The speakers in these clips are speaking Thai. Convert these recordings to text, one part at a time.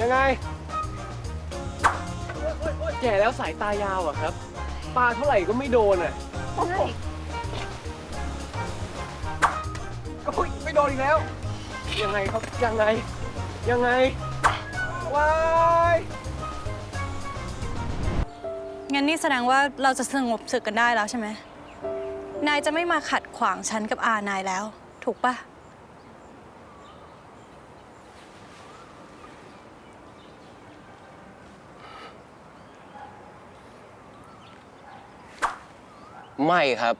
ยังไง แก่แล้วสายตายาวอะครับ ปลาเท่าไหร่ก็ไม่โดนอะโอ้ยไม่โดนอีกแล้ว ยังไงครับ ยังไง ยังไง ว้าย งั้นนี่แสดงว่าเราจะสงบศึกกันได้แล้วใช่ไหม นายจะไม่มาขัดขวางฉันกับอานายแล้ว ถูกปะ ไม่ครับ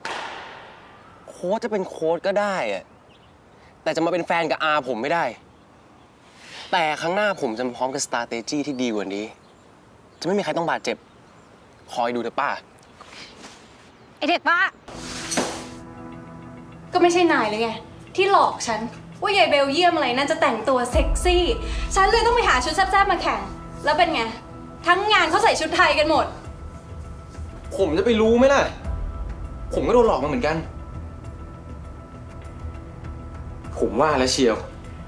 โค้ชจะเป็นโค้ชก็ได้อะแต่จะมาเป็นแฟนกับอาผมไม่ได้ แต่ครั้งหน้าผมจะพร้อมกับสตา t e จี้ที่ดีกว่านี้ จะไม่มีใครต้องบาดเจ็บ คอยดูเถอะป้า ไอเด็กบ้า ก็ไม่ใช่นายเลยไง ที่หลอกฉัน ว่ายายเบลเยียมอะไรนั่นจะแต่งตัวเซ็กซี่ ฉันเลยต้องไปหาชุดแซ่บๆมาแข่ง แล้วเป็นไง ทั้งงานเขาใส่ชุดไทยกันหมด ผมจะไปรู้ไหมล่ะ ผมก็โดนหลอกมาเหมือนกัน ผมว่าแล้วเชียว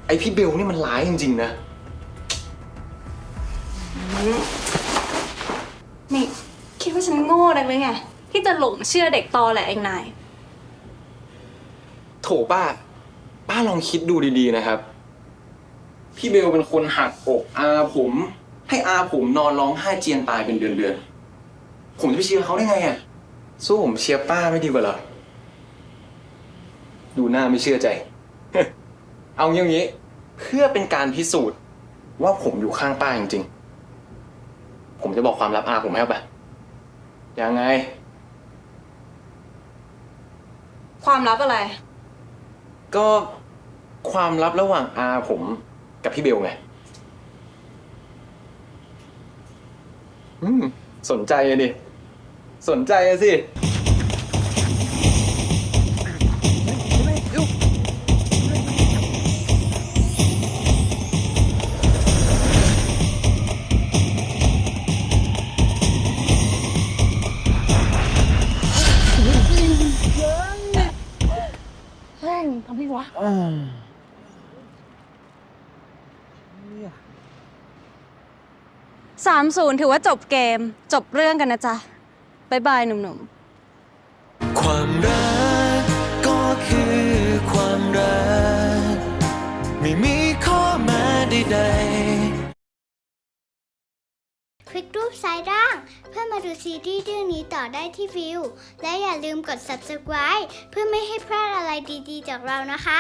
ไอพี่เบลนี่มันร้ายจริงๆนะ นี่ คิดว่าฉันโง่ดังเลยไง ที่จะหลงเชื่อเด็กตอแหละเองนาย โถป้า ป้าลองคิดดูดีๆนะครับ พี่เบลเป็นคนหักอกอาผม ให้อาผมนอนร้องไห้เจียนตายเป็นเดือนๆ ผมจะไปเชียร์เขาได้ไงอะ สู้ผมเชียร์ป้าไม่ดีกว่าเหรอ ดูหน้าไม่เชื่อใจ เอาอย่างนี้ เพื่อเป็นการพิสูจน์ ว่าผมอยู่ข้างป้าจริงๆ ผมจะบอกความลับอาผมให้เอาไปยังไง ความลับอะไร ก็ความลับระหว่างอาผมกับพี่เบลไง อืม สนใจอะดิ สนใจอะสิสามศูนย์ถือว่าจบเกม จบเรื่องกันนะจ๊ะ บายบายหนุ่มๆ ความรักก็คือความรัก ไม่มีข้อแม้ใดๆ คลิกรูปซ้ายล่าง เพื่อมาดูซีรีส์เรื่องนี้ต่อได้ที่วิว และอย่าลืมกด subscribe เพื่อไม่ให้พลาดอะไรดีๆ จากเรานะคะ